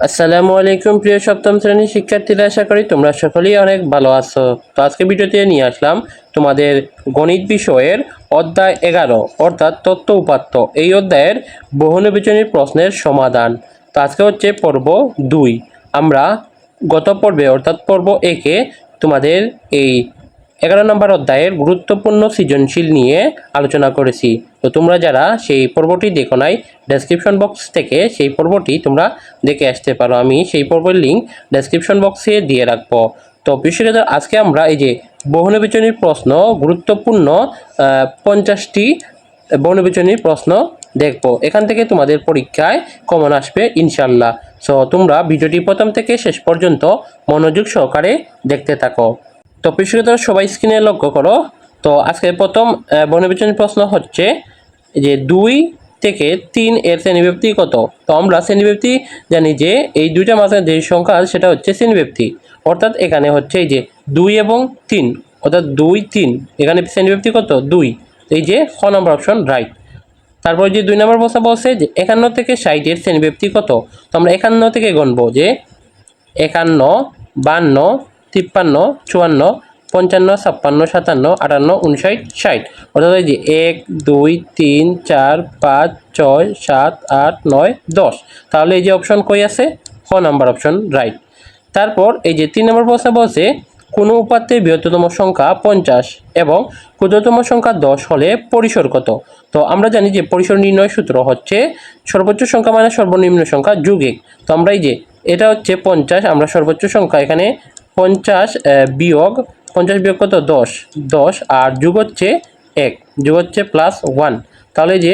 আসসালামু আলাইকুম, প্রিয় সপ্তম শ্রেণির শিক্ষার্থীরা, আশা করি তোমরা সকলেই অনেক ভালো আছো। তো আজকে ভিডিওতে নিয়ে আসলাম তোমাদের গণিত বিষয়ের অধ্যায় এগারো, অর্থাৎ তত্ত্ব উপাত্ত। এই অধ্যায়ের বহুনির্বাচনী প্রশ্নের সমাধান। তো আজকে হচ্ছে পর্ব দুই। আমরা গত পর্বে, অর্থাৎ পর্ব একে তোমাদের এই এগারো নম্বর অধ্যায়ের গুরুত্বপূর্ণ সৃজনশীল নিয়ে আলোচনা করেছি। তো তোমরা যারা সেই পর্বটি দেখো নাই ডেসক্রিপশন বক্স থেকে সেই পর্বটি তোমরা দেখে আসতে পারো। আমি সেই পর্বের লিঙ্ক ডেসক্রিপশন বক্সে দিয়ে রাখব। তো বিশেষত আজকে আমরা এই যে বহুনির্বাচনী প্রশ্ন, গুরুত্বপূর্ণ পঞ্চাশটি বহুনির্বাচনীর প্রশ্ন দেখব। এখান থেকে তোমাদের পরীক্ষায় কমন আসবে ইনশাল্লাহ সো তোমরা ভিডিওটি প্রথম থেকে শেষ পর্যন্ত মনোযোগ সহকারে দেখতে থাকো। তো বিশেষত সবাই স্ক্রিনে লক্ষ্য করো। তো আজকে প্রথম আহ, প্রশ্ন হচ্ছে যে দুই থেকে তিন এর শ্রেণীব্যক্তি কত? তো আমরা শ্রেণীব্যক্তি জানি যে এই দুইটা মাঝে যে সংখ্যা সেটা হচ্ছে শ্রেণীব্যক্তি অর্থাৎ এখানে হচ্ছে এই যে দুই এবং তিন অর্থাৎ দুই তিন এখানে শ্রেণীব্যক্তি কত? দুই। এই যে খ নম্বর অপশন রাইট। তারপর যে দুই নম্বর প্রশ্ন বলছে যে একান্ন থেকে ষাটের শ্রেণীব্যক্তি কত? তো আমরা একান্ন থেকে গণবো যে একান্ন বান্ন তিপ্পান্ন চুয়ান্ন পঞ্চান্ন, ছাপ্পান্ন, সাতান্ন, আটান্ন, উনষাট, ষাট। অর্থাৎ এই যে এক, দুই, তিন, চার, পাঁচ, ছয়, সাত, আট, নয়, দশ। তাহলে এই যে অপশন কই আছে? ক নাম্বার অপশন, রাইট। তারপর এই যে তিন নম্বর প্রশ্ন বলছে, কোনো উপাত্তের বৃহত্তম সংখ্যা পঞ্চাশ এবং ক্ষুদ্রতম সংখ্যা দশ হলে পরিসর কত? তো আমরা জানি যে পরিসর নির্ণয় সূত্র হচ্ছে সর্বোচ্চ সংখ্যা মানে সর্বনিম্ন সংখ্যা যুগ তো আমরা এই যে এটা হচ্ছে পঞ্চাশ, আমরা সর্বোচ্চ সংখ্যা এখানে পঞ্চাশ বিয়োগ পঞ্চাশ বিয়োগ কত? দশ। দশ আর যুগ হচ্ছে এক। যুগ হচ্ছে প্লাস ওয়ান তাহলে যে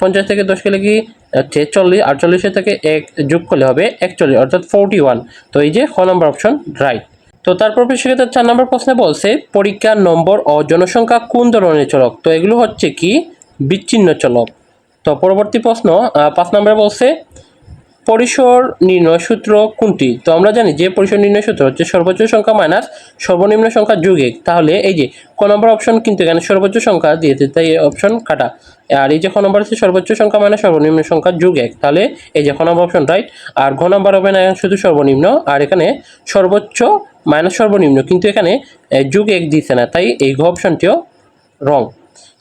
পঞ্চাশ থেকে দশ গেলে কি? হচ্ছে চল্লিশ। আটচল্লিশের থেকে এক যোগ করলে হবে একচল্লিশ, অর্থাৎ ফোরটি ওয়ান তো এই যে খ নম্বর অপশন রাইট তো তারপর সেক্ষেত্রে চার নম্বর প্রশ্নে বলছে, পরীক্ষার নম্বর ও জনসংখ্যা কোন ধরনের চলক? তো এগুলো হচ্ছে কি? বিচ্ছিন্ন চলক। তো পরবর্তী প্রশ্ন পাঁচ নম্বরে বলছে পরিসর নির্ণয় সূত্র কোনটি? তো আমরা জানি যে পরিসর নির্ণয় সূত্র হচ্ছে সর্বোচ্চ সংখ্যা মাইনাস সর্বনিম্ন সংখ্যা যোগ এক তাহলে এই যে ক নম্বর অপশন কিন্তু এখানে সর্বোচ্চ সংখ্যা দিয়েছে তাই এই অপশন কাটা। আর এই যে খ নম্বর হচ্ছে সর্বোচ্চ সংখ্যা মাইনাস সর্বনিম্ন সংখ্যা যোগ এক তাহলে এই যে খ নম্বর অপশন রাইট আর ঘ নম্বর হবে না শুধু সর্বনিম্ন। আর এখানে সর্বোচ্চ মাইনাস সর্বনিম্ন কিন্তু এখানে যোগ এক দিচ্ছে না। তাই এই ঘ অপশনটিও রং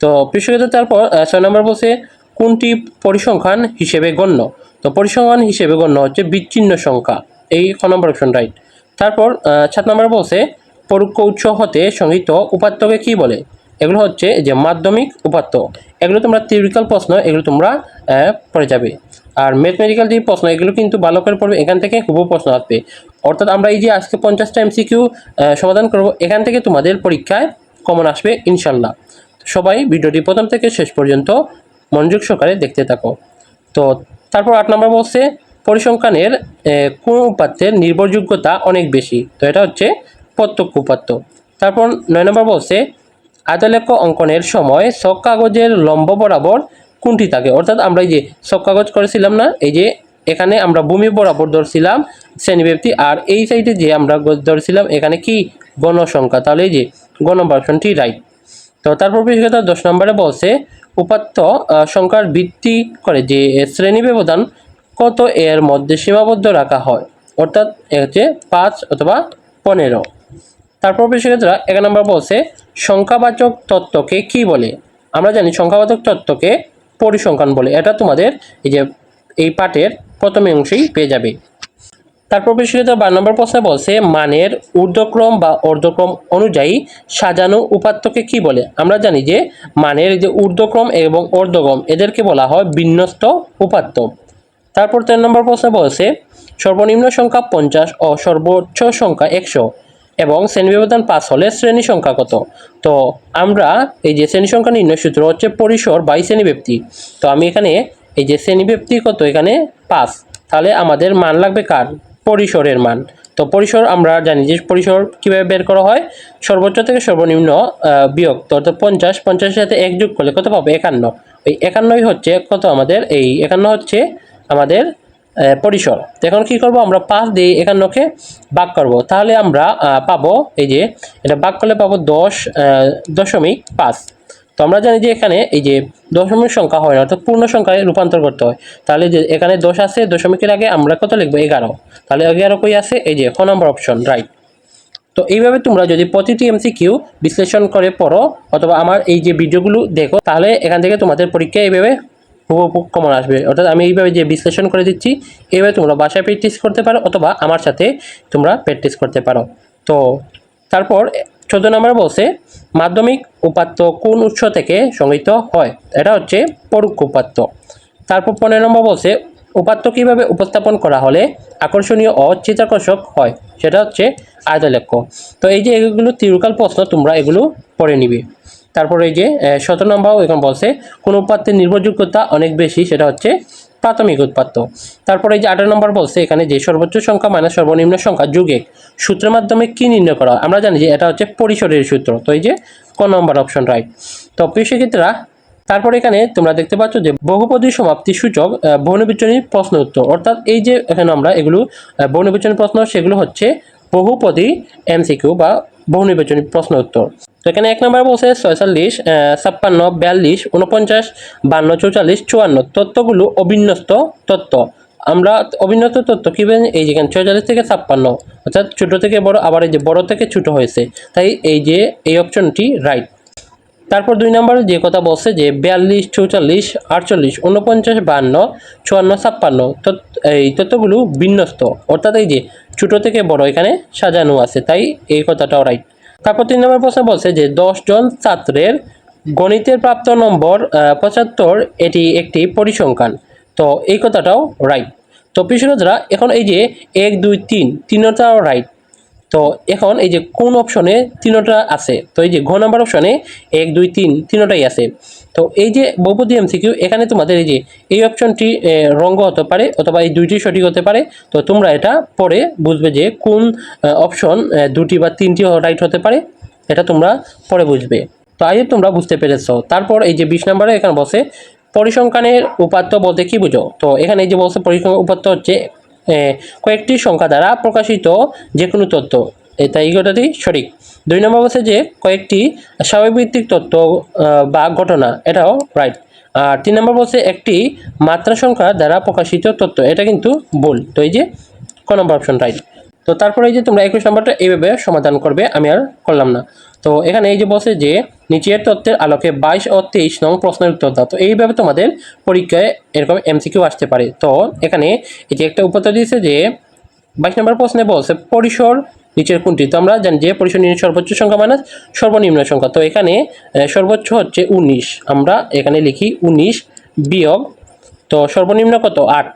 তো পৃষ্ঠগত তারপর ছয় নম্বর বলছে, কোনটি পরিসংখ্যান হিসেবে গণ্য? তো পরিসংখ্যান হিসেবে গণ্য হচ্ছে বিচ্ছিন্ন সংখ্যা। এই ক নম্বর অপশন রাইট তারপর সাত নম্বর বলছে, পরোক্ষ উৎস হতে সংগৃহীত উপাত্তকে কি বলে? এগুলো হচ্ছে যে মাধ্যমিক উপাত্ত। এগুলো তোমরা থিওরিক্যাল প্রশ্ন, এগুলো তোমরা পড়ে যাবে। আর ম্যাথমেটিক্যাল যে প্রশ্ন, এগুলো কিন্তু ভালো করে পড়বে এখান থেকে হুবহু প্রশ্ন আসবে। অর্থাৎ আমরা এই যে আজকে পঞ্চাশটা এমসিকিউ সমাধান করব, এখান থেকে তোমাদের পরীক্ষায় কমন আসবে ইনশাল্লাহ। সবাই ভিডিওটি প্রথম থেকে শেষ পর্যন্ত মনোযোগ সহকারে দেখতে থাকো। তো তারপর আট নম্বর বলছে, পরিসংখ্যানের কোন উপাত্তের নির্ভরযোগ্যতা অনেক বেশি? তো এটা হচ্ছে প্রত্যক্ষ উপাত্ত। তারপর নয় নম্বর বলছে, আয়তলেখ অঙ্কনের সময় সব কাগজের লম্ব বরাবর কোনটি থাকে? অর্থাৎ আমরা এই যে সব কাগজ করেছিলাম না, এই যে এখানে আমরা ভূমি বরাবর ধরছিলাম শ্রেণীব্যক্তি আর এই সাইডে যে আমরা ধরছিলাম, এখানে কি গণসংখ্যা? তাহলে এই যে গণ ভার্সনটি রাইট তো তারপর বিশেষত দশ নম্বরে বলছে উপাত্ত সংখ্যার ভিত্তি করে যে শ্রেণি ব্যবধান কত এর মধ্যে সীমাবদ্ধ রাখা হয়, অর্থাৎ হচ্ছে পাঁচ অথবা পনেরো। তারপর বিশেষজ্ঞরা এক নম্বর বলছে, সংখ্যাবাচক তত্ত্বকে কি বলে? আমরা জানি সংখ্যাবাচক তত্ত্বকে পরিসংখ্যান বলে। এটা তোমাদের এই যে, এই পাঠের প্রথম অংশেই পেয়ে যাবে। তারপর বিশেষত বারো নম্বর প্রশ্নে বলছে, মানের ঊর্ধ্বক্রম বা অর্ধক্রম অনুযায়ী সাজানো উপাত্তকে কি বলে? আমরা জানি যে মানের যে ঊর্ধ্বক্রম এবং অর্ধক্রম এদেরকে বলা হয় বিন্যস্ত উপাত্ত। তারপর তেরো নম্বর প্রশ্নে বলছে, সর্বনিম্ন সংখ্যা পঞ্চাশ ও সর্বোচ্চ সংখ্যা একশো এবং শ্রেণি ব্যবধান পাঁচ হলে শ্রেণি সংখ্যা কত? তো আমরা এই যে শ্রেণি সংখ্যা নির্ণয় সূত্র হচ্ছে পরিসর বাই শ্রেণি ব্যক্তি তো আমি এখানে এই যে শ্রেণি ব্যক্তি কত? এখানে পাঁচ। তাহলে আমাদের মান লাগবে কার? পরিসরের মান। তো পরিসর আমরা জানি যে পরিসর কীভাবে বের করা হয়? সর্বোচ্চ থেকে সর্বনিম্ন বিয়োগ। তো অর্থাৎ পঞ্চাশ, পঞ্চাশের সাথে এক যোগ করলে কত পাবো? একান্ন। এই একান্নই হচ্ছে কত আমাদের? এই একান্ন হচ্ছে আমাদের পরিসর। তো এখন কী করব? আমরা পাঁচ দিয়ে একান্নকে ভাগ করব। তাহলে আমরা পাবো এই যে, এটা ভাগ করলে পাবো দশ দশমিক পাঁচ। তো আমরা জানি যে এখানে এই যে দশমিক সংখ্যা হয় না, অর্থাৎ পূর্ণ সংখ্যায় রূপান্তর করতে হয়। তাহলে যে এখানে দশ আছে, দশমিকের আগে আমরা কত লিখব? এগারো। তাহলে এগারো কই আছে? এই যে খ নম্বর অপশন রাইট তো এইভাবে তোমরা যদি প্রতিটি এমসিকিউ বিশ্লেষণ করে পড়ো, অথবা আমার এই যে ভিডিওগুলো দেখো, তাহলে এখান থেকে তোমাদের পরীক্ষা এইভাবে হুবহু কমন আসবে। অর্থাৎ আমি এইভাবে যে বিশ্লেষণ করে দিচ্ছি, এইভাবে তোমরা বাসায় প্র্যাকটিস করতে পারো, অথবা আমার সাথে তোমরা প্র্যাকটিস করতে পারো। তো তারপর চোদ্দ নম্বর বলছে, মাধ্যমিক উপাত্ত কোন উৎস থেকে সংগৃহীত হয়? এটা হচ্ছে পরোক্ষ উপাত্ত। তারপর পনেরো নম্বর বলছে, উপাত্ত কীভাবে উপস্থাপন করা হলে আকর্ষণীয় ও চিত্তাকর্ষক হয়? সেটা হচ্ছে আয়তলেখ্য তো এই যে এগুলো তিরুকাল প্রশ্ন, তোমরা এগুলো পড়ে নিবে। তারপরে এই যে সতেরো নম্বর এখন বলছে, কোন উপাত্তের নির্ভরযোগ্যতা অনেক বেশি, সেটা হচ্ছে প্রাথমিক উৎপাত্ত। তারপরে এই যে আঠারো নম্বর বলছে, এখানে যে সর্বোচ্চ সংখ্যা মানে সর্বনিম্ন সংখ্যা যুগে সূত্রের মাধ্যমে কি নির্ণয় করা আমরা জানি যে এটা হচ্ছে পরিসরের সূত্র। তো এই যে ক নম্বর অপশন রাইট তো প্রিয় শিক্ষার্থীরা তারপরে এখানে তোমরা দেখতে পাচ্ছ যে বহুপদী সমাপ্তি সূচক বহুনির্বাচনী প্রশ্ন উত্তর। অর্থাৎ এই যে এখানে আমরা এগুলো বহুনির্বাচনী প্রশ্ন, সেগুলো হচ্ছে বহুপদী এমসিকিউ বা বহুনির্বাচনী প্রশ্ন উত্তর। তো এখানে এক নম্বর বলছে ছয়চল্লিশ ছাপ্পান্ন, বিয়াল্লিশ উনপঞ্চাশ বান্ন, চৌচল্লিশ, চুয়ান্ন। তত্ত্বগুলো অবিন্যস্ত তত্ত্ব আমরা অবিন্যস্ত তত্ত্ব কী বলেন? এই যেখানে ছয়চল্লিশ থেকে ছাপ্পান্ন, অর্থাৎ ছোটো থেকে বড়, আবার এই যে বড় থেকে ছোটো হয়েছে। তাই এই যে এই অপশনটি রাইট তারপর দুই নম্বরে যে কথা বলছে যে বিয়াল্লিশ, চৌচল্লিশ, আটচল্লিশ উনপঞ্চাশ বান্ন, চুয়ান্ন, ছাপ্পান্ন এই তথ্যগুলো বিন্যস্ত। অর্থাৎ এই যে ছোটো থেকে বড় এখানে সাজানো আছে, তাই এই কথাটাও রাইট তারপর তিন নম্বর প্রশ্ন বলছে যে জন ছাত্রের গণিতের প্রাপ্ত নম্বর পঁচাত্তর, এটি একটি পরিসংখ্যান। তো এই কথাটাও রাইট তো পিছনেরা এখন এই যে এক, দুই, তিন, তিনটাও রাইট তো এখন এই যে কোন অপশনে তিনটা আছে? তো এই যে ঘ নাম্বার অপশনে এক, দুই, তিন, তিনটাই আছে। তো এই যে বহুপদী এমসিকিউ এখানে তোমাদের এই যে এই অপশনটি রঙ্গ হতে পারে অথবা এই দুইটি সঠিক হতে পারে। তো তোমরা এটা পরে বুঝবে যে কোন অপশন দুটি বা তিনটি রাইট হতে পারে। এটা তোমরা পরে বুঝবে। তো আই তোমরা বুঝতে পেরেছ। তারপর এই যে বিশ নম্বরে এখানে বসে পরিসংখ্যানের উপাত্ত বলতে কি বুঝো? তো এখানে এই যে বলছে পরিসংখ্যান উপাত্ত হচ্ছে কয়েকটি সংখ্যা দ্বারা প্রকাশিত যে কোনো তথ্য। এ, তাই এই কথাটি সঠিক। দুই নম্বর বলছে যে কয়েকটি স্বাভাবিক তথ্য বা ঘটনা এটাও রাইট আর তিন নম্বর বলছে একটি মাত্রা সংখ্যা দ্বারা প্রকাশিত তথ্য এটা কিন্তু ভুল। তো এই যে ক নম্বর অপশন রাইট তো তারপরে এই যে তোমরা একুশ নম্বরটা এইভাবে সমাধান করবে আমি আর করলাম না। তো এখানে এই যে বলছে যে নিচের তথ্যের আলোকে বাইশ ও তেইশ নং প্রশ্নের উত্তর দাও। তো এইভাবে তোমাদের পরীক্ষায় এরকম এমসিকিউ আসতে পারে। তো এখানে এটি একটা উপাত্ত দিয়েছে যে, বাইশ নম্বর প্রশ্নে বলছে, পরিসর নিচের কোনটি? তো আমরা জানি যে পরিসর নিচের সর্বোচ্চ সংখ্যা মাইনাস সর্বনিম্ন সংখ্যা। তো এখানে সর্বোচ্চ হচ্ছে উনিশ। আমরা এখানে লিখি উনিশ বিয়োগ, তো সর্বনিম্ন কত? আট।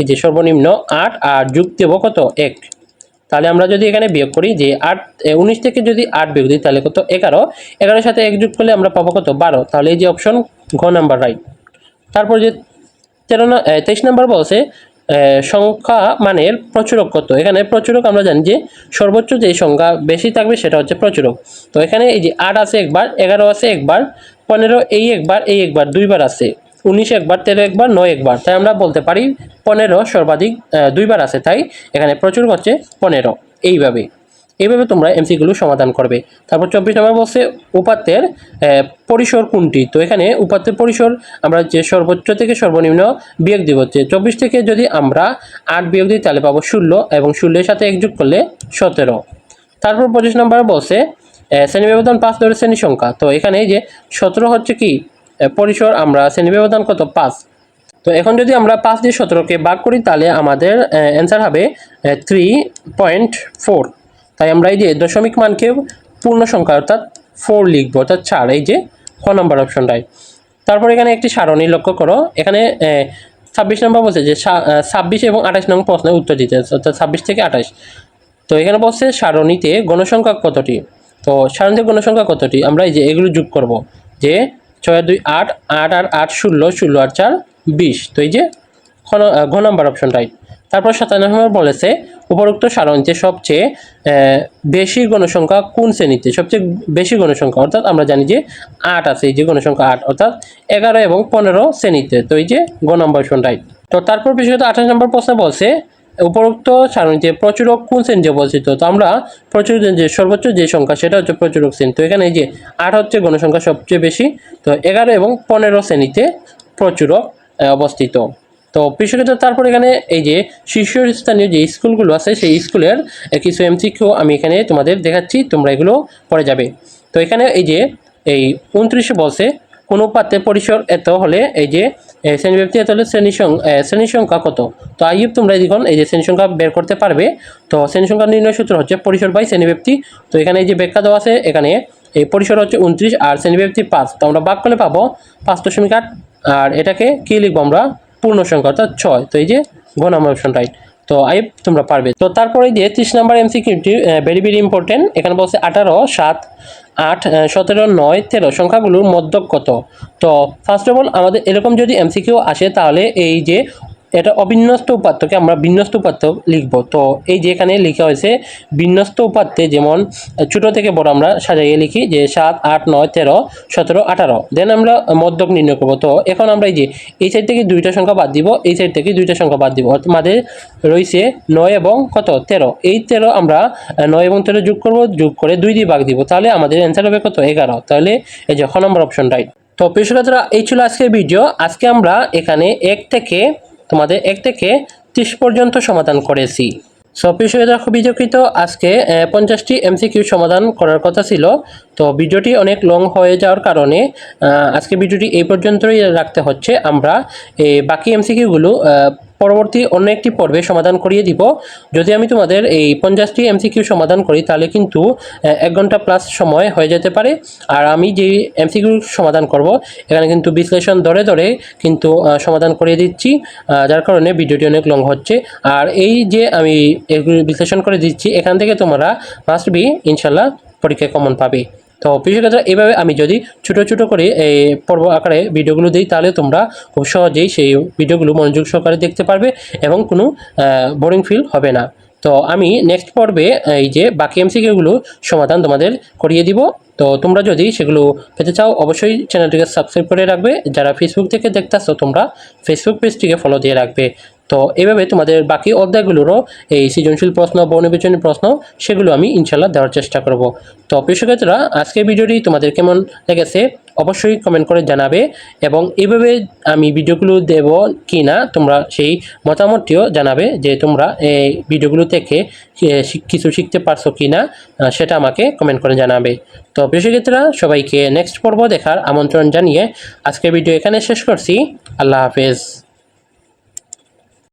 এই যে সর্বনিম্ন আট আর যুগ দেব কত? এক। তাহলে আমরা যদি এখানে বিয়োগ করি যে আট উনিশ থেকে যদি আট বিয়োগ দিই, তাহলে কত? এগারো। এগারোর সাথে এক যোগ করলে আমরা পাবো কত? বারো। তাহলে এই যে অপশন ঘ নাম্বার রাইট তারপর যে তেরো তেইশ নাম্বার বলছে সংখ্যা মানের প্রচুরক কত? এখানে প্রচুরক আমরা জানি যে সর্বোচ্চ যে সংখ্যা বেশি থাকবে সেটা হচ্ছে প্রচুরক। তো এখানে এই যে আট আছে একবার, এগারো আছে একবার, পনেরো এই একবার এই একবার, দুইবার আছে। উনিশ একবার, তেরো একবার, নয় একবার। তাই আমরা বলতে পারি পনেরো সর্বাধিক দুইবার আছে। তাই এখানে প্রচুর হচ্ছে পনেরো। এইভাবে। এইভাবে তোমরা এমসিগুলো সমাধান করবে। তারপর চব্বিশ নম্বর বলছে উপাত্তের পরিসর কোনটি? তো এখানে উপাত্তের পরিসর আমরা যে সর্বোচ্চ থেকে সর্বনিম্ন বিয়োগ দিব। যে চব্বিশ থেকে যদি আমরা আট বিয়োগ দিই, তাহলে পাবো ষোলো এবং ষোলোর সাথে এক যোগ করলে সতেরো। তারপর পঁচিশ নম্বর বলছে শ্রেণি ব্যবধান পাঁচ ধরে শ্রেণি সংখ্যা। তো এখানে যে সতেরো হচ্ছে কি? পরিসর আমরা শ্রেণি ব্যবধান কত? পাঁচ। তো এখন যদি আমরা পাঁচ দিয়ে সতেরোকে ভাগ করি, তাহলে আমাদের অ্যান্সার হবে থ্রি পয়েন্ট ফোর তাই আমরা এই যে দশমিক মানকে পূর্ণ সংখ্যা অর্থাৎ ফোর লিখব, অর্থাৎ চার, এই যে ক নম্বর অপশনটাই তারপর এখানে একটি সারণী লক্ষ্য করো। এখানে ছাব্বিশ নম্বর বলছে যে ছাব্বিশ এবং আঠাশ নম্বর প্রশ্নের উত্তর দিতে অর্থাৎ ছাব্বিশ থেকে আঠাশ। তো এখানে বলছে সারণীতে গণসংখ্যা কতটি? তো সারণীতে গণসংখ্যা কতটি? আমরা এই যে এগুলো যোগ করব, যে ছয় দুই আট আট আর আট ষোলো ষোলো আর চার বিশ। তো এই যে আহ, ঘ নম্বর অপশন রাইট তারপর সাতান্ন নম্বর বলেছে উপরোক্ত সারণীতে সবচেয়ে বেশি গণসংখ্যা কোন শ্রেণীতে? সবচেয়ে বেশি গণসংখ্যা অর্থাৎ আমরা জানি যে আট আছে এই যে গণসংখ্যা আট অর্থাৎ এগারো এবং পনেরো শ্রেণীতে। তো এই যে গ নম্বর অপশন রাইট তো তারপর বিশেষত আঠাশ নম্বর প্রশ্ন বলছে উপরোক্ত সারণীতে প্রচুরক কোন শ্রেণীতে অবস্থিত? তো আমরা প্রচুর যে সর্বোচ্চ যে সংখ্যা, সেটা হচ্ছে প্রচুরক শ্রেণি। তো এখানে এই যে আট হচ্ছে গণসংখ্যা সবচেয়ে বেশি। তো এগারো এবং পনেরো শ্রেণীতে প্রচুরক অবস্থিত। তো কৃষকের তারপর এখানে এই যে শীর্ষস্থানীয় যে স্কুলগুলো আছে, সেই স্কুলের কিছু এমসিকিউ আমি এখানে তোমাদের দেখাচ্ছি, তোমরা এগুলো পড়ে যাবে। তো এখানে এই যে এই উনত্রিশে বলছে কোন উপাত্তে পরিসর এত হলে এই যে এ, শ্রেণীব্যাপ্তি এত হলে শ্রেণি শ্রেণি সংখ্যা কত? তো আইব তোমরা দেখুন এই যে শ্রেণি সংখ্যা বের করতে পারবে। তো শ্রেণি সংখ্যা নির্ণয় সূত্র হচ্ছে পরিসর বাই শ্রেণীব্যাপ্তি। তো এখানে এই যে ব্যাখ্যা দেওয়া আছে এখানে এই পরিসর হচ্ছে উনত্রিশ আর শ্রেণীব্যাপ্তি পাঁচ। তো আমরা বাক করলে পাবো পাঁচ দশমিক আট আর এটাকে কী লিখব আমরা? পূর্ণ সংখ্যা অর্থাৎ ছয়। তো এই যে ঘ নাম্বার অপশন রাইট তো আইব, তোমরা পারবে। তো তারপরে যে ত্রিশ নাম্বার এমসিকিউটি ভেরি ভেরি ইম্পর্টেন্ট এখানে বলছে আঠারো, সাত, আট সতেরো, নয়, তেরো, সংখ্যাগুলোর মধ্যক কত? তো ফার্স্ট অফ অল আমাদের এরকম যদি এমসিকিউ আসে, তাহলে এই যে এটা অবিন্যস্ত উপাত্তকে আমরা বিন্যস্ত উপাত্ত লিখব। তো এই যে এখানে লেখা হয়েছে, বিন্যস্ত উপাত্তে যেমন ছোটো থেকে বড় আমরা সাজাইয়ে লিখি যে সাত, আট, নয়, তেরো, সতেরো, আঠারো। দেন আমরা মধ্যক নির্ণয় করব। তো এখন আমরা এই যে এই সাইড থেকে দুইটা সংখ্যা বাদ দিব, এই সাইড থেকে দুইটা সংখ্যা বাদ দিব। অর্থাৎ আমাদের রয়েছে নয় এবং কত? তেরো। এই তেরো আমরা নয় এবং তেরো যোগ করব, যোগ করে দুই দিয়ে ভাগ দিব। তাহলে আমাদের অ্যান্সার হবে কত? এগারো। তাহলে এই যে খ নম্বর অপশন রাইট তো প্রিয়সকাতরা এই ছিল আজকের ভিডিও আজকে আমরা এখানে এক থেকে তোমাদের এক থেকে ত্রিশ পর্যন্ত সমাধান করেছি। সো খুবই দুঃখিত আজকে পঞ্চাশটি এমসিকিউ সমাধান করার কথা ছিল। তো ভিডিওটি অনেক লং হয়ে যাওয়ার কারণে আজকে ভিডিওটি এই পর্যন্তই রাখতে হচ্ছে। আমরা এই বাকি এমসিকিউগুলো পরবর্তী অন্য একটি পর্বে সমাধান করিয়ে দিব। যদি আমি তোমাদের এই পঞ্চাশটি এমসিকিউ সমাধান করি, তাহলে কিন্তু এক ঘণ্টা প্লাস সময় হয়ে যেতে পারে। আর আমি যে এমসিকিউ সমাধান করব, এখানে কিন্তু বিশ্লেষণ ধরে ধরে কিন্তু সমাধান করিয়ে দিচ্ছি। যার কারণে ভিডিওটি অনেক লং হচ্ছে। আর এই যে আমি এগুলো বিশ্লেষণ করে দিচ্ছি, এখান থেকে তোমরা মাস্ট বি ইনশাল্লাহ পরীক্ষায় কমন পাবে। তো কৃষকরা এইভাবে আমি যদি ছোটো ছোটো করে এই পর্ব আকারে ভিডিওগুলো দিই, তাহলে তোমরা খুব সহজেই সেই ভিডিওগুলো মনোযোগ সহকারে দেখতে পারবে এবং কোনো বোরিং ফিল হবে না। তো আমি নেক্সট পর্বে এই যে বাকি এমসিকিউগুলো সমাধান তোমাদের করিয়ে দিব। তো তোমরা যদি সেগুলো পেতে চাও, অবশ্যই চ্যানেলটিকে সাবস্ক্রাইব করে রাখবে। যারা ফেসবুক থেকে দেখতেছো, তোমরা ফেসবুক পেজটিকে ফলো দিয়ে রাখবে। তো এভাবে তোমাদের বাকি অধ্যায়গুলোরও এই সৃজনশীল প্রশ্ন বর্ণবিচনী প্রশ্ন, সেগুলো আমি ইনশাল্লাহ দেওয়ার চেষ্টা করব। তো প্রিয়সকেতরা আজকের ভিডিওটি তোমাদের কেমন লেগেছে অবশ্যই কমেন্ট করে জানাবে এবং এভাবে আমি ভিডিওগুলো দেব কি না তোমরা সেই মতামতটিও জানাবে যে তোমরা এই ভিডিওগুলো থেকে কিছু শিখতে পারছ কি না সেটা আমাকে কমেন্ট করে জানাবে। তো প্রিয়সকেতরা সবাইকে নেক্সট পর্ব দেখার আমন্ত্রণ জানিয়ে আজকের ভিডিও এখানে শেষ করছি। আল্লাহ হাফেজ।